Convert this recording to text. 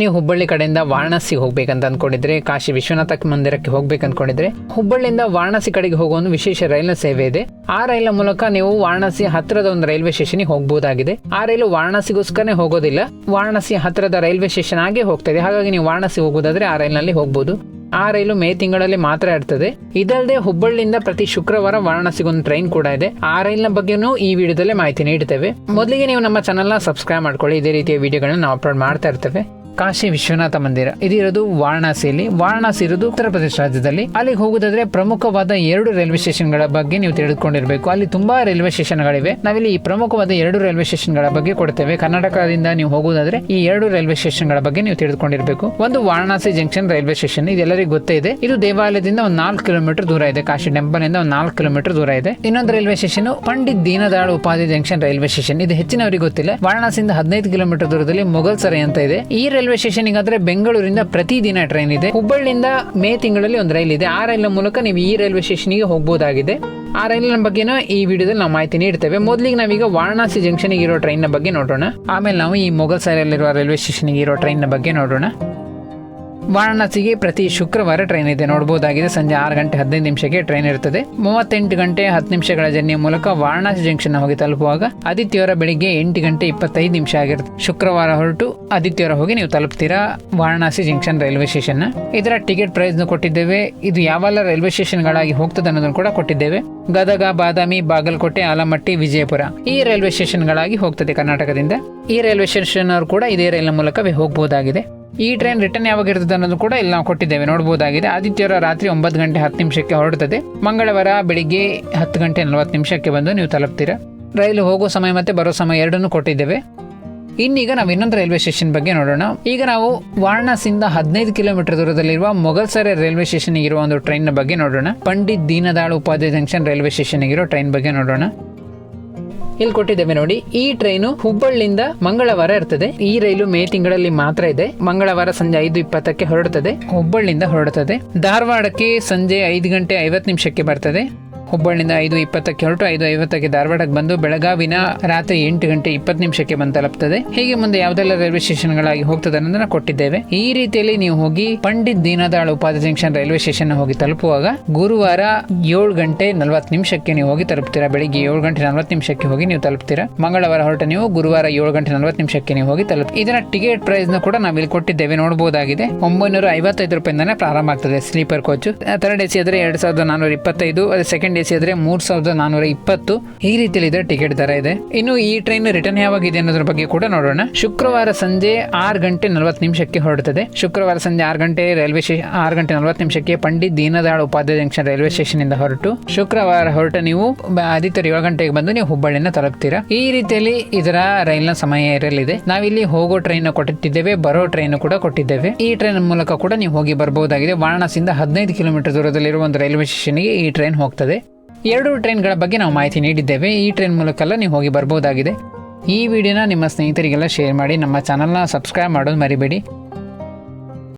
ನೀವು ಹುಬ್ಬಳ್ಳಿ ಕಡೆಯಿಂದ ವಾರಣಾಸಿ ಹೋಗ್ಬೇಕಂತ ಅನ್ಕೊಂಡಿದ್ರೆ, ಕಾಶಿ ವಿಶ್ವನಾಥ ಮಂದಿರಕ್ಕೆ ಹೋಗ್ಬೇಕು ಅನ್ಕೊಂಡಿದ್ರೆ, ಹುಬ್ಬಳ್ಳಿಯಿಂದ ವಾರಣಾಸಿ ಕಡೆಗೆ ಹೋಗೋ ಒಂದು ವಿಶೇಷ ರೈಲಿನ ಸೇವೆ ಇದೆ. ಆ ರೈಲಿನ ಮೂಲಕ ನೀವು ವಾರಣಾಸಿ ಹತ್ತಿರದ ಒಂದು ರೈಲ್ವೆ ಸ್ಟೇಷನ್ಗೆ ಹೋಗಬಹುದಾಗಿದೆ ಆ ರೈಲು ವಾರಣಾಸಿಗೋಸ್ಕರನೇ ಹೋಗೋದಿಲ್ಲ, ವಾರಣಾಸಿ ಹತ್ತಿರದ ರೈಲ್ವೆ ಸ್ಟೇಷನ್ ಆಗೇ ಹೋಗ್ತದೆ. ಹಾಗಾಗಿ ನೀವು ವಾರಣಾಸಿ ಹೋಗೋದಾದ್ರೆ ಆ ರೈಲಿನಲ್ಲಿ ಹೋಗಬಹುದು ಆ ರೈಲು ಮೇ ತಿಂಗಳಲ್ಲಿ ಮಾತ್ರ ಇರ್ತದೆ. ಇದಲ್ಲದೆ ಹುಬ್ಬಳ್ಳಿಯಿಂದ ಪ್ರತಿ ಶುಕ್ರವಾರ ವಾರಣಾಸಿಗೊಂದು ಟ್ರೈನ್ ಕೂಡ ಇದೆ. ಆ ರೈಲ್ನ ಬಗ್ಗೆನೂ ಈ ವಿಡಿಯೋದಲ್ಲಿ ಮಾಹಿತಿ ನೀಡುತ್ತೇವೆ ಮೊದಲಿಗೆ ನೀವು ನಮ್ಮ ಚಾನಲ್ನ ಸಬ್ಸ್ಕ್ರೈಬ್ ಮಾಡ್ಕೊಳ್ಳಿ. ಇದೇ ರೀತಿಯ ವಿಡಿಯೋಗಳನ್ನ ನಾವು ಅಪ್ಲೋಡ್ ಮಾಡ್ತಾ ಇರ್ತೇವೆ. ಕಾಶಿ ವಿಶ್ವನಾಥ ಮಂದಿರ. ಇದಿರೋದು ವಾರಣಾಸಿಯಲ್ಲಿ. ವಾರಣಾಸಿ ಇರೋದು ಉತ್ತರ ಪ್ರದೇಶ ರಾಜ್ಯದಲ್ಲಿ. ಅಲ್ಲಿಗೆ ಹೋಗುದಾದ್ರೆ ಪ್ರಮುಖವಾದ ಎರಡು ರೈಲ್ವೆ ಸ್ಟೇಷನ್ಗಳ ಬಗ್ಗೆ ನೀವು ತಿಳಿದುಕೊಂಡಿರಬೇಕು. ಅಲ್ಲಿ ತುಂಬಾ ರೈಲ್ವೆ ಸ್ಟೇಷನ್ ಗಳಿವೆ ನಾವಿಲ್ಲಿ ಈ ಪ್ರಮುಖವಾದ ಎರಡು ರೈಲ್ವೆ ಸ್ಟೇಷನ್ಗಳ ಬಗ್ಗೆ ಕೊಡ್ತೇವೆ. ಕರ್ನಾಟಕದಿಂದ ನೀವು ಹೋಗುವುದಾದ್ರೆ ಈ ಎರಡು ರೈಲ್ವೆ ಸ್ಟೇಷನ್ಗಳ ಬಗ್ಗೆ ನೀವು ತಿಳಿದುಕೊಂಡಿರಬೇಕು. ಒಂದು ವಾರಣಾಸಿ ಜಂಕ್ಷನ್ ರೈಲ್ವೆ ಸ್ಟೇಷನ್. ಇದೆಲ್ಲರಿಗೂ ಗೊತ್ತೇ ಇದೆ. ಇದು ದೇವಾಲಯದಿಂದ ಒಂದು ನಾಲ್ಕು ಕಿಲೋಮೀಟರ್ ದೂರ ಇದೆ. ಕಾಶಿ ಟೆಂಪಲ್ ಇಂದ ಒಂದು ನಾಲ್ಕು ಕಿಲೋಮೀಟರ್ ದೂರ ಇದೆ. ಇನ್ನೊಂದು ರೈಲ್ವೆ ಸ್ಟೇಷನ್ ಪಂಡಿತ್ ದೀನದಾಳ್ ಉಪಾಧಿ ಜಂಕ್ಷನ್ ರೈಲ್ವೆ ಸ್ಟೇಷನ್. ಇದು ಹೆಚ್ಚಿನವರಿಗೆ ಗೊತ್ತಿಲ್ಲ. ವಾರಣಾಸಿಯಿಂದ ಹದಿನೈದು ಕಿಲೋಮೀಟರ್ ದೂರದಲ್ಲಿ ಮೊಘಲ್ ಸರೈ ಅಂತ ಇದೆ. ಈ ರೈಲ್ವೆ ಸ್ಟೇಷನ್ ಆದ್ರೆ ಬೆಂಗಳೂರಿಂದ ಪ್ರತಿದಿನ ಟ್ರೈನ್ ಇದೆ. ಹುಬ್ಬಳ್ಳಿಯಿಂದ ಮೇ ತಿಂಗಳಲ್ಲಿ ಒಂದು ರೈಲ್ ಇದೆ. ಆ ರೈಲಿನ ಮೂಲಕ ನೀವು ಈ ರೈಲ್ವೆ ಸ್ಟೇಷನ್ಗೆ ಹೋಗಬಹುದಾಗಿದೆ ಆ ರೈಲಿನ ಬಗ್ಗೆನೂ ಈ ವಿಡಿಯೋದಲ್ಲಿ ನಾವು ಮಾಹಿತಿ ನೀಡ್ತೇವೆ. ಮೊದಲಿಗೆ ನಾವೀಗ ವಾರಣಾಸಿ ಜಂಕ್ಷನ್ ಇರೋ ಟ್ರೈನ್ ಬಗ್ಗೆ ನೋಡೋಣ. ಆಮೇಲೆ ನಾವು ಈ ಮೊಘಲ್ ಸರೈಲಿರುವ ರೈಲ್ವೆ ಸ್ಟೇಷನ್ ಇರೋ ಟ್ರೈನ್ ಬಗ್ಗೆ ನೋಡೋಣ. ವಾರಣಾಸಿಗೆ ಪ್ರತಿ ಶುಕ್ರವಾರ ಟ್ರೈನ್ ಇದೆ. ನೋಡಬಹುದಾಗಿದೆ ಸಂಜೆ ಆರು ಗಂಟೆ ಹದಿನೈದು ನಿಮಿಷಕ್ಕೆ ಟ್ರೈನ್ ಇರುತ್ತದೆ. ಮೂವತ್ತೆಂಟು ಗಂಟೆ ಹತ್ತು ನಿಮಿಷಗಳ ಜರ್ನಿಯ ಮೂಲಕ ವಾರಣಾಸಿ ಜಂಕ್ಷನ್ ಹೋಗಿ ತಲುಪುವಾಗ ಆದಿತ್ಯವಾರ ಬೆಳಿಗ್ಗೆ ಎಂಟು ಗಂಟೆ ಇಪ್ಪತ್ತೈದು ನಿಮಿಷ ಆಗಿರುತ್ತೆ ಶುಕ್ರವಾರ ಹೊರಟು ಆದಿತ್ಯವಾರ ಹೋಗಿ ನೀವು ತಲುಪ್ತೀರಾ? ವಾರಣಾಸಿ ಜಂಕ್ಷನ್ ರೈಲ್ವೆ ಸ್ಟೇಷನ್ ಇದರ ಟಿಕೆಟ್ ಪ್ರೈಸ್ ಕೊಟ್ಟಿದ್ದೇವೆ. ಇದು ಯಾವೆಲ್ಲ ರೈಲ್ವೆ ಸ್ಟೇಷನ್ಗಳಾಗಿ ಹೋಗ್ತದೆ ಅನ್ನೋದನ್ನು ಕೂಡ ಕೊಟ್ಟಿದ್ದೇವೆ. ಗದಗ, ಬಾದಾಮಿ, ಬಾಗಲಕೋಟೆ, ಆಲಮಟ್ಟಿ, ವಿಜಯಪುರ ಈ ರೈಲ್ವೆ ಸ್ಟೇಷನ್ಗಳಾಗಿ ಹೋಗ್ತದೆ ಕರ್ನಾಟಕದಿಂದ. ಈ ರೈಲ್ವೆ ಸ್ಟೇಷನ್ ಅವರು ಕೂಡ ಇದೇ ರೈಲಿನ ಮೂಲಕವೇ ಹೋಗಬಹುದಾಗಿದೆ ಈ ಟ್ರೈನ್ ರಿಟರ್ನ್ ಯಾವಾಗ ಇರ್ತದೆ ಅನ್ನೋದು ಕೂಡ ಇಲ್ಲಿ ನಾವು ಕೊಟ್ಟಿದ್ದೇವೆ. ನೋಡಬಹುದಾಗಿದೆ ಆದಿತ್ಯವಾರ ರಾತ್ರಿ ಒಂಬತ್ತು ಗಂಟೆ ಹತ್ತು ನಿಮಿಷಕ್ಕೆ ಹೊರಡುತ್ತದೆ ಮಂಗಳವಾರ ಬೆಳಿಗ್ಗೆ ಹತ್ತು ಗಂಟೆ ನಲವತ್ತು ನಿಮಿಷಕ್ಕೆ ಬಂದು ನೀವು ತಲುಪ್ತೀರಾ? ರೈಲು ಹೋಗೋ ಸಮಯ ಮತ್ತೆ ಬರೋ ಸಮಯ ಎರಡನ್ನೂ ಕೊಟ್ಟಿದ್ದೇವೆ. ಇನ್ನೀಗ ನಾವು ಇನ್ನೊಂದು ರೈಲ್ವೆ ಸ್ಟೇಷನ್ ಬಗ್ಗೆ ನೋಡೋಣ. ಈಗ ನಾವು ವಾರಣಾಸಿಯಿಂದ ಹದಿನೈದು ಕಿಲೋಮೀಟರ್ ದೂರದಲ್ಲಿರುವ ಮೊಘಲ್ಸರೆ ರೈಲ್ವೆ ಸ್ಟೇಷನ್ ಇರುವ ಒಂದು ಟ್ರೈನ್ ಬಗ್ಗೆ ನೋಡೋಣ. Pandit Deendayal Upadhyaya junction railway station ಇರೋ ಟ್ರೈನ್ ಬಗ್ಗೆ ನೋಡೋಣ. ಇಲ್ಲಿ ಕೊಟ್ಟಿದ್ದೇವೆ ನೋಡಿ. ಈ ಟ್ರೈನು ಹುಬ್ಬಳ್ಳಿಯಿಂದ ಮಂಗಳವಾರ ಇರ್ತದೆ. ಈ ರೈಲು ಮೇ ತಿಂಗಳಲ್ಲಿ ಮಾತ್ರ ಇದೆ. ಮಂಗಳವಾರ ಸಂಜೆ ಐದು ಇಪ್ಪತ್ತಕ್ಕೆ ಹೊರಡುತ್ತದೆ ಹುಬ್ಬಳ್ಳಿಯಿಂದ ಹೊರಡುತ್ತದೆ ಧಾರವಾಡಕ್ಕೆ ಸಂಜೆ ಐದು ಗಂಟೆ ಐವತ್ತು ನಿಮಿಷಕ್ಕೆ ಬರ್ತದೆ. ಹುಬ್ಬಳ್ಳಿಯಿಂದ ಐದು ಇಪ್ಪತ್ತಕ್ಕೆ ಹೊರಟು ಐದು ಐವತ್ತಕ್ಕೆ ಧಾರವಾಡಕ್ಕೆ ಬಂದು ಬೆಳಗಾವಿನ ರಾತ್ರಿ ಎಂಟು ಗಂಟೆ ಇಪ್ಪತ್ತು ನಿಮಿಷಕ್ಕೆ ಬಂದು ತಲುಪ್ತದೆ ಹೀಗೆ ಮುಂದೆ ಯಾವುದೆಲ್ಲ ರೈಲ್ವೆ ಸ್ಟೇಷನ್ಗಳಾಗಿ ಹೋಗ್ತದೆ ಅನ್ನೋದನ್ನ ಕೊಟ್ಟಿದ್ದೇವೆ. ಈ ರೀತಿಯಲ್ಲಿ ನೀವು ಹೋಗಿ ಪಂಡಿತ್ ದೀನದಾಳ್ ಉಪಾಧಿ ಜಂಕ್ಷನ್ ರೈಲ್ವೆ ಸ್ಟೇಷನ್ ಹೋಗಿ ತಲುಪುವಾಗ ಗುರುವಾರ ಏಳು ಗಂಟೆ ನಲವತ್ತು ನಿಮಿಷಕ್ಕೆ ನೀವು ಹೋಗಿ ತಲುಪ್ತೀರಾ? ಬೆಳಿಗ್ಗೆ ಏಳು ಗಂಟೆ ನಲವತ್ತು ನಿಮಿಷಕ್ಕೆ ಹೋಗಿ ನೀವು ತಲುಪ್ತೀರಾ? ಮಂಗಳವಾರ ಹೊರಟ ನೀವು ಗುರುವಾರ ಏಳು ಗಂಟೆ ನಲವತ್ತು ನಿಮಿಷಕ್ಕೆ ನೀವು ಹೋಗಿ ತಲುಪಿ ಇದರ ಟಿಕೆಟ್ ಪ್ರೈಸ್ನ ಕೂಡ ನಾವು ಇಲ್ಲಿ ಕೊಟ್ಟಿದ್ದೇವೆ ನೋಡಬಹುದಾಗಿದೆ ಒಂಬೈನೂರ ಐವತ್ತೈದು ರೂಪಾಯಿಂದಾನೆ ಪ್ರಾರಂಭ ಆಗ್ತದೆ, ಸ್ಲೀಪರ್ ಕೋಚ್. ಥರ್ಡ್ ಎಸಿ ಆದ್ರೆ ಎರಡ್ ಸಾವಿರದ ನಾನೂರ ಇಪ್ಪತ್ತೈದು, ಅದೇ ಸೆಕೆಂಡ್ ಸಿ ಸಾವಿರದ ನಾನೂರ ಇಪ್ಪತ್ತು ಈ ರೀತಿಯಲ್ಲಿ ಇದರ ಟಿಕೆಟ್ ದರ ಇದೆ. ಇನ್ನು ಈ ಟ್ರೈನ್ ರಿಟರ್ನ್ ಯಾವಾಗ ಇದೆ ಅನ್ನೋದ್ರ ಬಗ್ಗೆ ಕೂಡ ನೋಡೋಣ. ಶುಕ್ರವಾರ ಸಂಜೆ ಆರು ಗಂಟೆ ನಲವತ್ತು ನಿಮಿಷಕ್ಕೆ ಹೊರಡುತ್ತದೆ ಶುಕ್ರವಾರ ಸಂಜೆ ಆರು ಗಂಟೆ ರೈಲ್ವೆ ಸ್ಟೇಷನ್ ಆರು ಗಂಟೆ ನಲವತ್ತು ನಿಮಿಷಕ್ಕೆ Pandit Deendayal Upadhyaya junction railway station ಇಂದ ಹೊರಟು. ಶುಕ್ರವಾರ ಹೊರಟ ನೀವು ಆದಿತ್ಯ ಏಳು ಗಂಟೆಗೆ ಬಂದು ನೀವು ಹುಬ್ಬಳ್ಳಿನ ತಲುಪ್ತೀರಾ. ಈ ರೀತಿಯಲ್ಲಿ ಇದರ ರೈಲ್ನ ಸಮಯ ಇರಲಿದೆ. ನಾವಿಲ್ಲಿ ಹೋಗೋ ಟ್ರೈನ್ ಕೊಟ್ಟಿದ್ದೇವೆ, ಬರೋ ಟ್ರೈನ್ ಕೂಡ ಕೊಟ್ಟಿದ್ದೇವೆ. ಈ ಟ್ರೈನ್ ಮೂಲಕ ಕೂಡ ನೀವು ಹೋಗಿ ಬರಬಹುದಾಗಿದೆ ವಾರಣಾಸಿಯಿಂದ ಹದಿನೈದು ಕಿಲೋಮೀಟರ್ ದೂರದಲ್ಲಿರುವ ಒಂದು ರೈಲ್ವೆ ಸ್ಟೇಷನ್ಗೆ ಈ ಟ್ರೈನ್ ಹೋಗ್ತದೆ. ಎರಡು ಟ್ರೈನ್ಗಳ ಬಗ್ಗೆ ನಾವು ಮಾಹಿತಿ ನೀಡಿದ್ದೇವೆ. ಈ ಟ್ರೈನ್ ಮೂಲಕ ಎಲ್ಲ ನೀವು ಹೋಗಿ ಬರಬಹುದಾಗಿದೆ ಈ ವಿಡಿಯೋನ ನಿಮ್ಮ ಸ್ನೇಹಿತರಿಗೆಲ್ಲ ಶೇರ್ ಮಾಡಿ, ನಮ್ಮ ಚಾನಲ್ನ ಸಬ್ಸ್ಕ್ರೈಬ್ ಮಾಡೋದು ಮರಿಬೇಡಿ.